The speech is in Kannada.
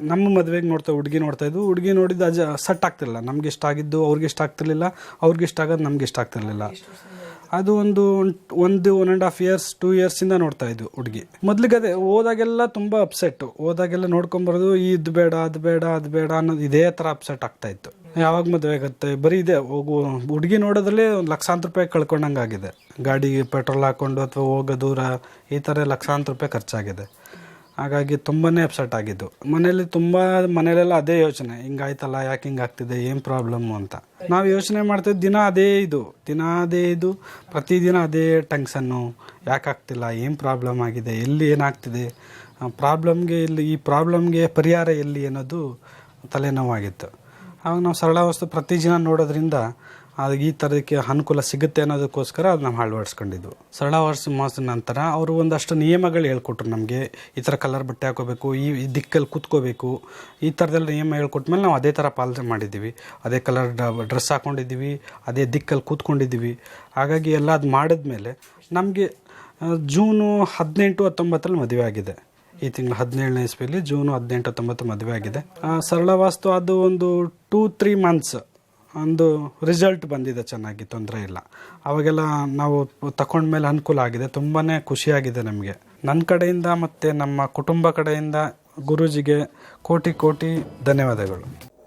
ನಮ್ಮ ಮದುವೆಗೆ ನೋಡ್ತಾ ಹುಡುಗಿ ನೋಡ್ತಾ ಇದ್ವು. ಹುಡುಗಿ ನೋಡಿದ್ದು ಅಜ ಸಟ್ ಆಗ್ತಿರಲಿಲ್ಲ. ನಮ್ಗೆ ಇಷ್ಟ ಆಗಿದ್ದು ಅವ್ರಿಗೆ ಇಷ್ಟ ಆಗ್ತಿರ್ಲಿಲ್ಲ. ಅವ್ರಿಗೆ ಇಷ್ಟ ಆಗೋದು ನಮ್ಗೆ ಇಷ್ಟ ಆಗ್ತಿರ್ಲಿಲ್ಲ. ಅದು ಒಂದು ಒಂದು one and half years two ಇಯರ್ಸಿಂದ ನೋಡ್ತಾ ಇದ್ವು ಹುಡುಗಿ. ಮೊದಲಿಗೆ ಅದೇ, ಹೋದಾಗೆಲ್ಲ ತುಂಬ ಅಪ್ಸೆಟ್ ಹೋದಾಗೆಲ್ಲ ನೋಡ್ಕೊಂಬರೋದು ಇದು ಬೇಡ, ಅದು ಬೇಡ ಅದು ಬೇಡ ಅನ್ನೋದು ಇದೇ ಥರ ಅಪ್ಸೆಟ್ ಆಗ್ತಾ ಇತ್ತು. ಯಾವಾಗ ಮದುವೆ ಆಗುತ್ತೆ? ಬರೀ ಇದೆ. ಹೋಗು, ಹುಡುಗಿ ನೋಡೋದ್ರಲ್ಲೇ ಒಂದು ಲಕ್ಷಾಂತರ ರೂಪಾಯಿ ಕಳ್ಕೊಂಡಂಗೆ ಆಗಿದೆ ಗಾಡಿಗೆ ಪೆಟ್ರೋಲ್ ಹಾಕ್ಕೊಂಡು ಅಥವಾ ಹೋಗೋ ದೂರ ಈ ಥರ ಲಕ್ಷಾಂತರ ರೂಪಾಯಿ ಖರ್ಚಾಗಿದೆ. ಹಾಗಾಗಿ ತುಂಬಾ ಅಪ್ಸೆಟ್ ಆಗಿದ್ದು. ಮನೇಲಿ ತುಂಬ ಮನೇಲೆಲ್ಲ ಅದೇ ಯೋಚನೆ. ಹಿಂಗಾಯ್ತಲ್ಲ ಯಾಕೆ ಹಿಂಗೆ ಆಗ್ತಿದೆ, ಏನು ಪ್ರಾಬ್ಲಮ್ಮು ಅಂತ. ನಾವು ಯೋಚನೆ ಮಾಡ್ತಿದ್ದು ದಿನ ಅದೇ ಇದು. ದಿನ ಅದೇ ಇದು. ಪ್ರತಿದಿನ ಅದೇ ಟೆನ್ಷನ್ನು ಯಾಕೆ ಆಗ್ತಿಲ್ಲ, ಏನು ಪ್ರಾಬ್ಲಮ್ ಆಗಿದೆ, ಎಲ್ಲಿ ಏನಾಗ್ತಿದೆ ಪ್ರಾಬ್ಲಮ್ಗೆ ಇಲ್ಲಿ, ಈ ಪ್ರಾಬ್ಲಮ್ಗೆ ಪರಿಹಾರ ಎಲ್ಲಿ ಅನ್ನೋದು ತಲೆನೋವಾಗಿತ್ತು. ಆವಾಗ ನಾವು ಸರಳ ವಸ್ತು ಪ್ರತಿದಿನ ನೋಡೋದ್ರಿಂದ ಅದು ಈ ಥರದಕ್ಕೆ ಅನುಕೂಲ ಸಿಗುತ್ತೆ ಅನ್ನೋದಕ್ಕೋಸ್ಕರ ಅದು ನಾವು ಅಳವಡಿಸ್ಕೊಂಡಿದ್ವು. ಸರಳ ವರ್ಷ ಮಾಸದ ನಂತರ ಅವರು ಒಂದಷ್ಟು ನಿಯಮಗಳು ಹೇಳ್ಕೊಟ್ರು ನಮಗೆ. ಈ ಥರ ಕಲರ್ ಬಟ್ಟೆ ಹಾಕೋಬೇಕು, ಈ ದಿಕ್ಕಲ್ಲಿ ಕೂತ್ಕೋಬೇಕು, ಈ ಥರದೆಲ್ಲ ನಿಯಮ ಹೇಳ್ಕೊಟ್ಮೇಲೆ ನಾವು ಅದೇ ಥರ ಪಾಲನೆ ಮಾಡಿದ್ದೀವಿ. ಅದೇ ಕಲರ್ ಡ್ರೆಸ್ ಹಾಕ್ಕೊಂಡಿದ್ದೀವಿ ಅದೇ ದಿಕ್ಕಲ್ಲಿ ಕೂತ್ಕೊಂಡಿದ್ದೀವಿ. ಹಾಗಾಗಿ ಎಲ್ಲ ಅದು ಮಾಡಿದ್ಮೇಲೆ ನಮಗೆ ಜೂನು ಹದಿನೆಂಟು ಹತ್ತೊಂಬತ್ತರಲ್ಲಿ ಮದುವೆ ಆಗಿದೆ. ಈ ತಿಂಗಳು ಹದಿನೇಳನೇ ಇಸ್ವಿಯಲ್ಲಿ ಜೂನು ಹದಿನೆಂಟು ಹತ್ತೊಂಬತ್ತು ಮದುವೆ ಆಗಿದೆ. ಸರಳ ವಾಸ್ತು ಅದು ಒಂದು ಟೂ ತ್ರೀ ಮಂತ್ಸ್ ಒಂದು ರಿಸಲ್ಟ್ ಬಂದಿದೆ, ಚೆನ್ನಾಗಿ ತೊಂದರೆ ಇಲ್ಲ. ಅವಾಗೆಲ್ಲ ನಾವು ತಗೊಂಡ್ಮೇಲೆ ಅನುಕೂಲ ಆಗಿದೆ ತುಂಬಾ ಖುಷಿಯಾಗಿದೆ ನಮಗೆ. ನನ್ನ ಕಡೆಯಿಂದ ಮತ್ತು ನಮ್ಮ ಕುಟುಂಬ ಕಡೆಯಿಂದ ಗುರೂಜಿಗೆ ಕೋಟಿ ಕೋಟಿ ಧನ್ಯವಾದಗಳು.